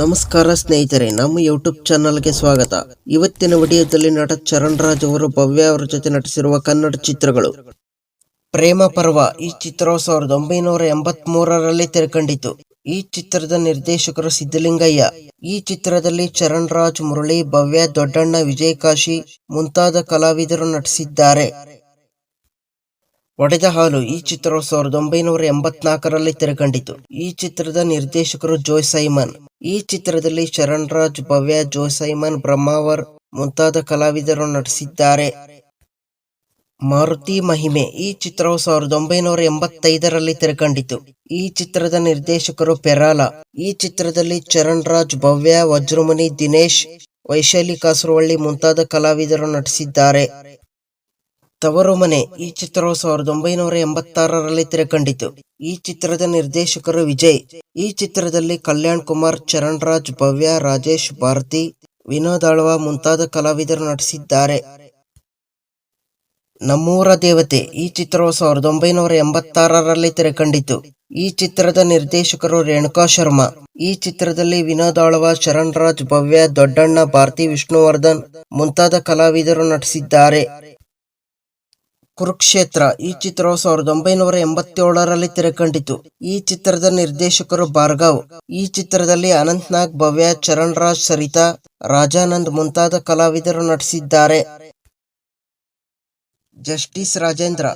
ನಮಸ್ಕಾರ ಸ್ನೇಹಿತರೆ, ನಮ್ಮ ಯೂಟ್ಯೂಬ್ ಚಾನಲ್ಗೆ ಸ್ವಾಗತ. ಇವತ್ತಿನ ವಿಡಿಯೋದಲ್ಲಿ ನಟ ಚರಣ್ ರಾಜ್ ಅವರು ಭವ್ಯ ಅವರ ಜೊತೆ ನಟಿಸಿರುವ ಕನ್ನಡ ಚಿತ್ರಗಳು. ಪ್ರೇಮ ಪರ್ವ ಈ ಚಿತ್ರವು ಸಾವಿರದ ಒಂಬೈನೂರ ಎಂಬತ್ ಮೂರರಲ್ಲಿ ತೆರೆಕಂಡಿತು ಈ ಚಿತ್ರದ ನಿರ್ದೇಶಕರು ಸಿದ್ದಲಿಂಗಯ್ಯ ಈ ಚಿತ್ರದಲ್ಲಿ ಚರಣ್ ರಾಜ್ ಮುರಳಿ, ಭವ್ಯ ದೊಡ್ಡಣ್ಣ ವಿಜಯ್ ಕಾಶಿ ಮುಂತಾದ ಕಲಾವಿದರು ನಟಿಸಿದ್ದಾರೆ. ಒಡೆದ ಹಾಲು ಈ ಚಿತ್ರವು ಸಾವಿರದ ಒಂಬೈನೂರ ಎಂಬತ್ನಾಲ್ಕರಲ್ಲಿ ತೆರೆಕಂಡಿತು. ಈ ಚಿತ್ರದ ನಿರ್ದೇಶಕರು ಜೋಯ್ ಸೈಮನ್. ಈ ಚಿತ್ರದಲ್ಲಿ ಶರಣ್ ರಾಜ್ ಭವ್ಯ, ಜೋಯ್ ಸೈಮನ್, ಬ್ರಹ್ಮಾವರ್ ಮುಂತಾದ ಕಲಾವಿದರು ನಟಿಸಿದ್ದಾರೆ. ಮಾರುತಿ ಮಹಿಮೆ ಈ ಚಿತ್ರವು ಸಾವಿರದ ಒಂಬೈನೂರ ಎಂಬತ್ತೈದರಲ್ಲಿ ತೆರೆಕಂಡಿತು. ಈ ಚಿತ್ರದ ನಿರ್ದೇಶಕರು ಪೆರಾಲ. ಈ ಚಿತ್ರದಲ್ಲಿ ಚರಣ್ ರಾಜ್ ಭವ್ಯ, ವಜ್ರಮುನಿ, ದಿನೇಶ್, ವೈಶಾಲಿ ಕಾಸರವಳ್ಳಿ ಮುಂತಾದ ಕಲಾವಿದರು ನಟಿಸಿದ್ದಾರೆ. ತವರು ಮನೆ ಈ ಚಿತ್ರವು ಸಾವಿರದ ಒಂಬೈನೂರ ಎಂಬತ್ತಾರರಲ್ಲಿ ತೆರೆಕಂಡಿತು. ಈ ಚಿತ್ರದ ನಿರ್ದೇಶಕರು ವಿಜಯ್. ಈ ಚಿತ್ರದಲ್ಲಿ ಕಲ್ಯಾಣ್ ಕುಮಾರ್, ಚರಣ್ ರಾಜ್, ಭವ್ಯ, ರಾಜೇಶ್, ಭಾರತಿ, ವಿನೋದ್ ಆಳ್ವ ಮುಂತಾದ ಕಲಾವಿದರು ನಟಿಸಿದ್ದಾರೆ. ನಮ್ಮೂರ ದೇವತೆ ಈ ಚಿತ್ರವು ಸಾವಿರದ ಒಂಬೈನೂರ ಎಂಬತ್ತಾರರಲ್ಲಿ ತೆರೆಕಂಡಿತು. ಈ ಚಿತ್ರದ ನಿರ್ದೇಶಕರು ರೇಣುಕಾ ಶರ್ಮಾ. ಈ ಚಿತ್ರದಲ್ಲಿ ವಿನೋದ್ ಆಳ್ವ, ಚರಣ್ ರಾಜ್, ಭವ್ಯ, ದೊಡ್ಡಣ್ಣ, ಭಾರತಿ, ವಿಷ್ಣುವರ್ಧನ್ ಮುಂತಾದ ಕಲಾವಿದರು ನಟಿಸಿದ್ದಾರೆ. ಕುರುಕ್ಷೇತ್ರ ಈ ಚಿತ್ರವು ಸಾವಿರದ ಒಂಬೈನೂರ ಎಂಬತ್ತೇಳರಲ್ಲಿ ತೆರೆಕಂಡಿತು. ಈ ಚಿತ್ರದ ನಿರ್ದೇಶಕರು ಭಾರ್ಗವ್. ಈ ಚಿತ್ರದಲ್ಲಿ ಅನಂತ್ ನಾಗ್ ಭವ್ಯ ಚರಣ್ ರಾಜ್ ಸರಿತಾ, ರಾಜಾನಂದ್ ಮುಂತಾದ ಕಲಾವಿದರು ನಟಿಸಿದ್ದಾರೆ. ಜಸ್ಟಿಸ್ ರಾಜೇಂದ್ರ.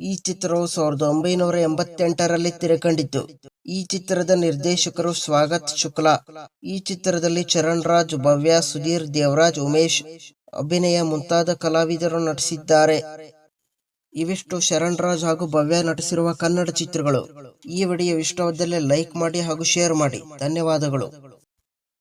ಈ ಚಿತ್ರವು ಸಾವಿರದ ಒಂಬೈನೂರ ಎಂಬತ್ತೆಂಟರಲ್ಲಿ ತೆರೆಕಂಡಿತು. ಈ ಚಿತ್ರದ ನಿರ್ದೇಶಕರು ಸ್ವಾಗತ್ ಶುಕ್ಲಾ. ಈ ಚಿತ್ರದಲ್ಲಿ ಚರಣ್ ರಾಜ್ ಭವ್ಯ, ಸುಧೀರ್ ದೇವರಾಜ್, ಉಮೇಶ್, ಅಭಿನಯ ಮುಂತಾದ ಕಲಾವಿದರು ನಟಿಸಿದ್ದಾರೆ. ಇವಿಷ್ಟು ಶರಣ್ ರಾಜ್ ಹಾಗೂ ಭವ್ಯ ನಟಿಸಿರುವ ಕನ್ನಡ ಚಿತ್ರಗಳು. ಈ ವಿಡಿಯೋ ಇಷ್ಟವಾದಲ್ಲಿ ಲೈಕ್ ಮಾಡಿ ಹಾಗೂ ಶೇರ್ ಮಾಡಿ. ಧನ್ಯವಾದಗಳು.